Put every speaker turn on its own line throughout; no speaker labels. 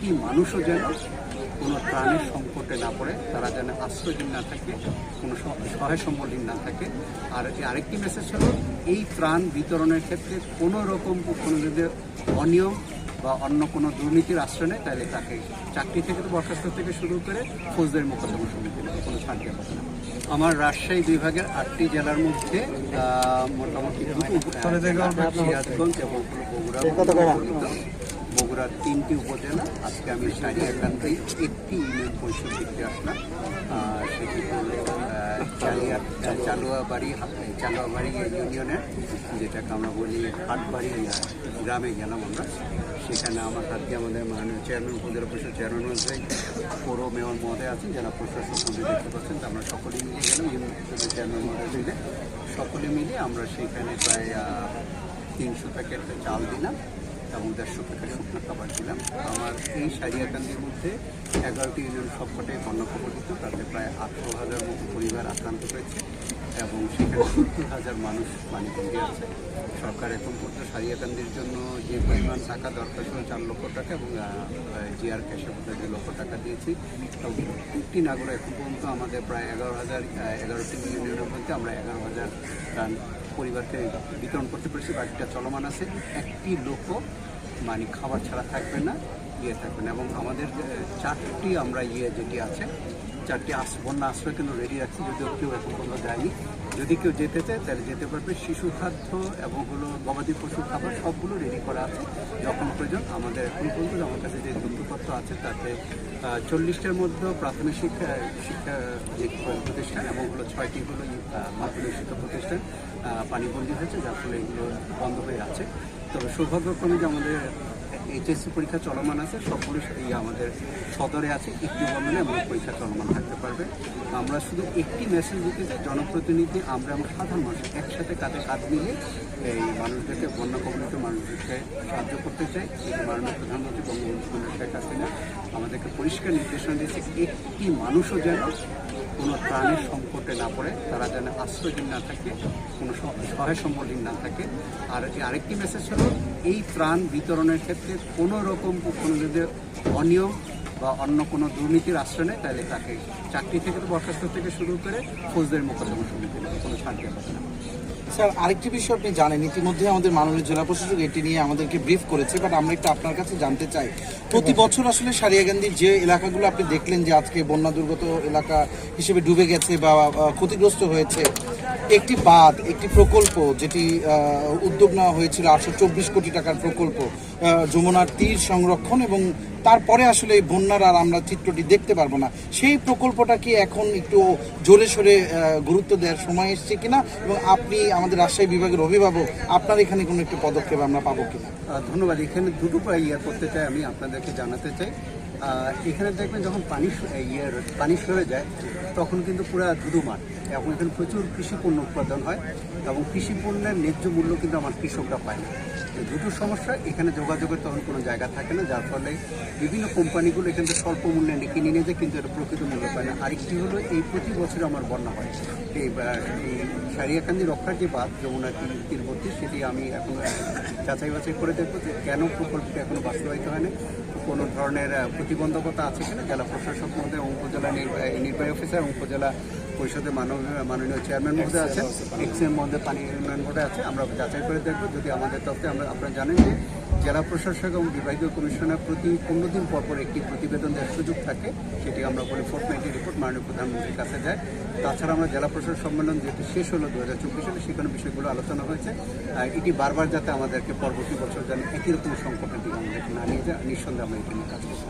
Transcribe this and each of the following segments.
একটি মানুষও যেন কোনো প্রাণের সংকটে না পড়ে তারা যেন আশ্রয়হীন না থাকে কোনো সহ- সহায় সম্বলহীন না থাকে। আর আরেকটি মেসেজ হলো এই ত্রাণ বিতরণের ক্ষেত্রে কোনো রকম কোনো যদি অনিয়ম বা অন্য কোনো দুর্নীতির আশ্রয় নেয় তাহলে তাকে চাকরি থেকে তো বরখাস্ত থেকে শুরু করে ফৌজদারি মোকদ্দমা সমিতি কোনো ছাড় দেওয়া হবে না। আমার রাজশাহী বিভাগের আটটি জেলার মধ্যে মোটামুটি সিরাজগঞ্জ এবং বগুড়া। বগুড়ার তিনটি উপজেলা, আজকে আমি সারিয়াকান্তে একটি ইউনিয়ন পরিষদ দেখতে আসলাম। সেটি হলো চালিয়া, চালুয়াবাড়ি চালুয়াবাড়ি ইউনিয়নের যেটাকে আমরা বলি হাটবাড়ি গ্রামে গেলাম আমরা। সেখানে আমার দিয়ে আমাদের মাননীয় চেয়ারম্যান, উপজেলা পরিষদ চেয়ারম্যান মহোদয় পৌর মেয়র মহোদয় আছেন যারা প্রশাসক মহোদয় দেখতে পাচ্ছেন। আমরা সকলে মিলে গেলাম, ইউনিয়ন চেয়ারম্যান মহোদয় মিলে। সকলে মিলে আমরা সেখানে প্রায় তিনশো প্যাকেট চাল দিলাম। এবং দেড়শো প্যাকেট শুকনো খাবার দিলাম। আমার এই সারিয়াকান্দির মধ্যে এগারোটি ইউনিয়ন সবকটাই বন্যা কবলিত তাতে প্রায় আঠারো হাজার মতো পরিবার আক্রান্ত হয়েছে এবং সেখানে সত্তর হাজার মানুষ পানিবন্দী আছে। সরকার এখন পর্যন্ত সারিয়াকান্দির জন্য যে পরিমাণ টাকা দরকার ছিল চার লক্ষ টাকা এবং জিআর ক্যাশের মধ্যে দুই লক্ষ টাকা দিয়েছি। এবং একটি নাগরা এখন পর্যন্ত আমাদের প্রায় এগারো হাজার এগারোটি ইউনিয়নের মধ্যে আমরা এগারো হাজার টান পরিবারকে বিতরণ করতে পেরেছি। বাকিটা চলমান আছে। একটি লোকও মানে খাবার ছাড়া থাকবে না ইয়ে থাকবে না। এবং আমাদের চারটি আমরা ইয়ে যেটি আছে, চারটি আস বন্যা আশ্রয় কেন্দ্র রেডি রাখছি, যদিও কেউ এখন পর্যন্ত যায়নি। যদি কেউ যেতে চায়, তাহলে যেতে পারবে। শিশু খাদ্য এবং হলো গবাদি পশু খাবার সবগুলো রেডি করা আছে। যখন প্রয়োজন, আমাদের এখন পর্যন্ত আমার কাছে যে তথ্যপত্র আছে, তাতে চল্লিশটার মধ্যে প্রাথমিক শিক্ষা শিক্ষা যে প্রতিষ্ঠান এবং হলো ছয়টি হলো মাধ্যমিক শিক্ষা প্রতিষ্ঠান পানিবন্দী হয়েছে, যার ফলে এগুলো বন্ধ হয়ে আছে। তবে সৌভাগ্যক্রমে যে আমাদের এইচএসসি পরীক্ষা চলমান আছে সবগুলো এই আমাদের সদরে আছে, একটি ভবনে এবং পরীক্ষা চলমান থাকতে পারবে। আমরা শুধু একটি মেসেজ দিতে চাই, জনপ্রতিনিধি, আমরা এবং সাধারণ মানুষ একসাথে কাঁধে কাঁধ মিলে এই মানুষদেরকে বন্যা কবলিত মানুষদেরকে সাহায্য করতে চাই। মাননীয় প্রধানমন্ত্রী বঙ্গবন্ধু শেখ হাসিনা আমাদেরকে পরিষ্কার নির্দেশনা দিয়েছে, একটি মানুষও যেন কোনো প্রাণের সংকটে না পড়ে, তারা যেন আশ্রয়হীন না থাকে, কোনো সহ- সহায় সম্বলহীন না থাকে। আর আরেকটি মেসেজ হলো, এই ত্রাণ বিতরণের ক্ষেত্রে কোনো রকম কোনো যদি অনিয়ম বা অন্য কোনো দুর্নীতির আশ্রয় নেয়, তাহলে তাকে চাকরি থেকে বরখাস্ত থেকে শুরু করে ফৌজদের মোকদ্দমা সমিতি কোনো ছাড় দেওয়া হবে না
স্যার, আরেকটি বিষয় আপনি জানেন, ইতিমধ্যে আমাদের মাননীয় জেলা প্রশাসক এটি নিয়ে আমাদেরকে ব্রিফ করেছে বাট আমরা একটু আপনার কাছে জানতে চাই। প্রতি বছর আসলে সারিয়াগান্ধীর যে এলাকাগুলো আপনি দেখলেন যে আজকে বন্যা দুর্গত এলাকা হিসেবে ডুবে গেছে বা ক্ষতিগ্রস্ত হয়েছে একটি বাঁধ, একটি প্রকল্প যেটি উদ্যোগ নেওয়া হয়েছিল আটশো চব্বিশ কোটি টাকার প্রকল্প যমুনার তীর সংরক্ষণ এবং তারপরে আসলে এই বন্যার আর আমরা চিত্রটি দেখতে পারব না। সেই প্রকল্পটা কি এখন একটু জোরে সোরে গুরুত্ব দেওয়ার সময় এসছে কিনা এবং আপনি আমাদের রাজশাহী বিভাগের অভিভাবক, আপনার এখানে কোনো একটু পদক্ষেপ আমরা পাবো কিনা?
ধন্যবাদ। এখানে দুটো করতে চাই আমি, আপনাদেরকে জানাতে চাই। এখানে দেখবেন যখন পানি ইয়ে পানি সরে যায়, তখন কিন্তু পুরো ধুধু মাঠ। এবং এখানে প্রচুর কৃষি পণ্য উৎপাদন হয় এবং কৃষি পণ্যের ন্যায্য মূল্য কিন্তু আমার কৃষকরা পায় না। দুটো সমস্যা, এখানে যোগাযোগের তখন কোনো জায়গা থাকে না, যার ফলে বিভিন্ন কোম্পানিগুলো এখান থেকে স্বল্প মূল্যে নিয়ে কিনে নিয়ে যায়, কিন্তু এটা প্রকৃত মূল্য পায় না। আরেকটি হলো, এই প্রতি বছর আমার বন্যা হয়। এই সারিয়াকান্দি রক্ষার যে বাঁধ, যমুনা তীর- তীরবর্তী, সেটি আমি এখন যাচাই বাছাই করে দেখব যে কেন প্রকল্পটি এখনও বাস্তবায়িত হয় না কোনো ধরনের প্রতিবন্ধকতা আছে কিনা? জেলা প্রশাসক মধ্যে উপজেলা নির্বাহী নির্বাহী অফিসার এবং উপজেলা পরিষদের মাননীয় মাননীয় চেয়ারম্যান মধ্যে আছে এক্সএম মধ্যে পানি উন্নয়ন বোর্ডে আছে। আমরা যাচাই করে দেখব। যদি আমাদের তথ্যে আমরা আপনারা জানেন যে জেলা প্রশাসক এবং বিভাগীয় কমিশনার প্রতি পনেরো দিন পর পর একটি প্রতিবেদন দেওয়ার সুযোগ থাকে, সেটি আমরা বলি ফোর্টনাইটি রিপোর্ট মাননীয় প্রধানমন্ত্রীর কাছে যায় তাছাড়া আমরা জেলা প্রশাসক সম্মেলন যেটি শেষ হলো দু হাজার চব্বিশ সালে, সেখানে বিষয়গুলো আলোচনা হয়েছে। এটি বারবার যাতে আমাদেরকে পরবর্তী বছর যেন একই রকম সংকটের দিকে আমাদেরকে না নিয়ে যায় নিঃসন্দেহে আমরা এটি নিয়ে কাজ করব।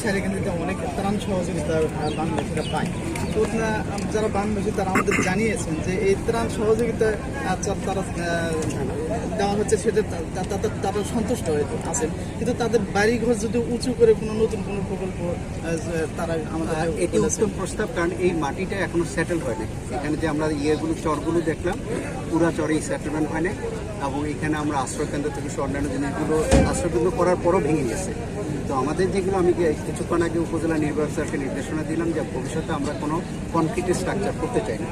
সেখানে অনেক ত্রাণ সহযোগিতা বাংলাদেশিরা পায় তো যারা বাংলাদেশি, তারা আমাদের জানিয়েছেন যে এই ত্রাণ সহযোগিতা তারা দেওয়া হচ্ছে, সেটা তারা সন্তুষ্ট হয়ে আছেন। কিন্তু তাদের বাড়িঘর যদি উঁচু করে কোনো নতুন কোনো প্রকল্প তারা আমাদের
এটি উত্তম প্রস্তাব কারণ এই মাটিটা এখনও সেটেল হয় না এখানে যে আমরা ইয়েগুলো চরগুলো দেখলাম পুরা চরে সেটেলমেন্ট হয় না এবং এখানে আমরা আশ্রয়কেন্দ্র থেকে অন্যান্য জিনিসগুলো আশ্রয়কেন্দ্র করার পরও ভেঙে গেছে। তো আমাদের যেগুলো আমি কিছুক্ষণ আগে উপজেলা নির্বাহী স্যারকে নির্দেশনা দিলাম যে ভবিষ্যতে আমরা কোনো কনক্রিট স্ট্রাকচার করতে চাই না।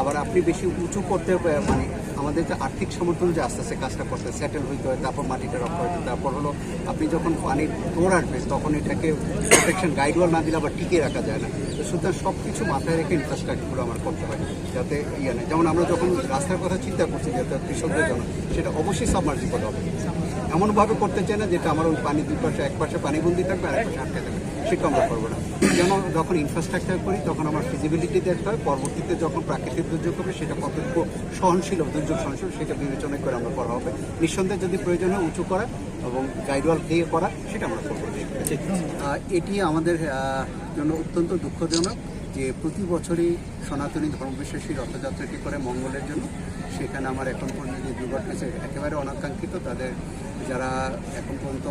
আবার আপনি বেশি উঁচু করতে মানে আমাদের যে আর্থিক সমর্থন যে আস্তে আস্তে কাজটা করতে সেটেল হইতে হয়, তারপর মাটিটা রক্ষা হইতে তারপর হলো আপনি যখন পানির তোর আসবে তখন এটাকে প্রোটেকশন গাইডওয়াল না দিলে আবার টিকিয়ে রাখা যায় না। তো সুতরাং সব কিছু মাথায় রেখে ইনফ্রাস্ট্রাকচারগুলো আমার করতে হয়, যাতে ইয়ে নেই যেমন আমরা যখন রাস্তার কথা চিন্তা করছি যাতে কৃষকদের জন্য, সেটা অবশ্যই সাবমার্জিবল হবে। এমনভাবে করতে চাই না যেটা আমার ওই পানি দুই পাশে এক পাশে পানিবন্দি থাকবে আর এক পাশে আটকে থাকবে। সেটা আমরা করব না। যেন যখন ইনফ্রাস্ট্রাকচার করি তখন আমার ফিজিবিলিটি দেখতে হয়। পরবর্তীতে যখন প্রাকৃতিক দুর্যোগ হবে সেটা কতটুকু সহনশীল দুর্যোগ সহনশীল সেটা বিবেচনা করে আমরা করা হবে। নিঃসন্দেহে যদি প্রয়োজন হয় উঁচু করা এবং গাইডওয়াল দিয়ে করা সেটা আমরা করব। আহ, এটি আমাদের জন্য অত্যন্ত দুঃখজনক যে প্রতি বছরই সনাতনী ধর্মবিশ্বাসী রথযাত্রাটি করে মঙ্গলের জন্য। সেখানে আমার এখন পর্যন্ত যে দুর্ঘটনা হয়েছে একেবারে অনাকাঙ্ক্ষিত। তাদের যারা এখন পর্যন্ত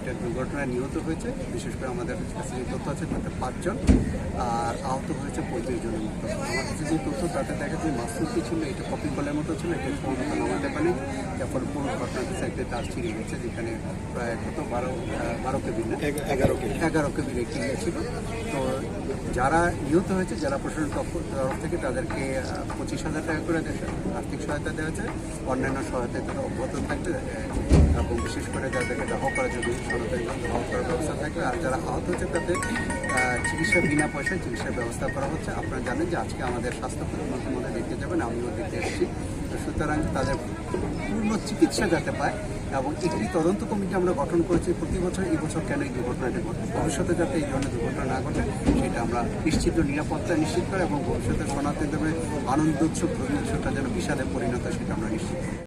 এটা দুর্ঘটনায় নিহত হয়েছে বিশেষ করে আমাদের কাছে যে তথ্য আছে তাতে পাঁচজন আর আহত হয়েছে পঁয়ত্রিশ জনের মতো। আমার কাছে যে তথ্য তাতে দেখা যায় মাসুলটি ছিল এটা কপি কলের মতো ছিল এটা সম্ভবত নামাতে পারে যার ফলে পুরো ঘটনাটি সাইডে তার ছিঁড়ে গেছে যেখানে প্রায় কত? বারো বারো কেবি না এগারো কেবি এগারো কেবির একটি ছিল তো যারা নিহত হয়েছে জেলা প্রশাসন তরফ- থেকে তাদেরকে পঁচিশ হাজার টাকা করে আর্থিক সহায়তা দেওয়া হয়েছে। অন্যান্য সহায়তা তারা অব্যাহত থাকবে এবং বিশেষ করে যাদেরকে দাহ করার জন্য সরকারি দাহ করার ব্যবস্থা থাকবে। আর যারা আহত হচ্ছে তাদের চিকিৎসা বিনা পয়সায় চিকিৎসার ব্যবস্থা করা হচ্ছে। আপনারা জানেন যে আজকে আমাদের স্বাস্থ্য প্রতিমন্ত্রীর মধ্যে দেখতে যাবেন, আমিও দেখতে এসেছি। সুতরাং তাদের পূর্ণ চিকিৎসা যাতে পায় এবং একটি তদন্ত কমিটি আমরা গঠন করেছি, প্রতি বছর এই বছর কেন এই দুর্ঘটনাটা ঘটে ভবিষ্যতে যাতে এই ধরনের দুর্ঘটনা না ঘটে, সেটা আমরা নিশ্চিত, নিরাপত্তা নিশ্চিত করে এবং ভবিষ্যতে সনাতন ধর্মের আনন্দ উৎসব ধর্মীয় উৎসবটা যেন বিষাদে পরিণত সেটা আমরা নিশ্চিত করি।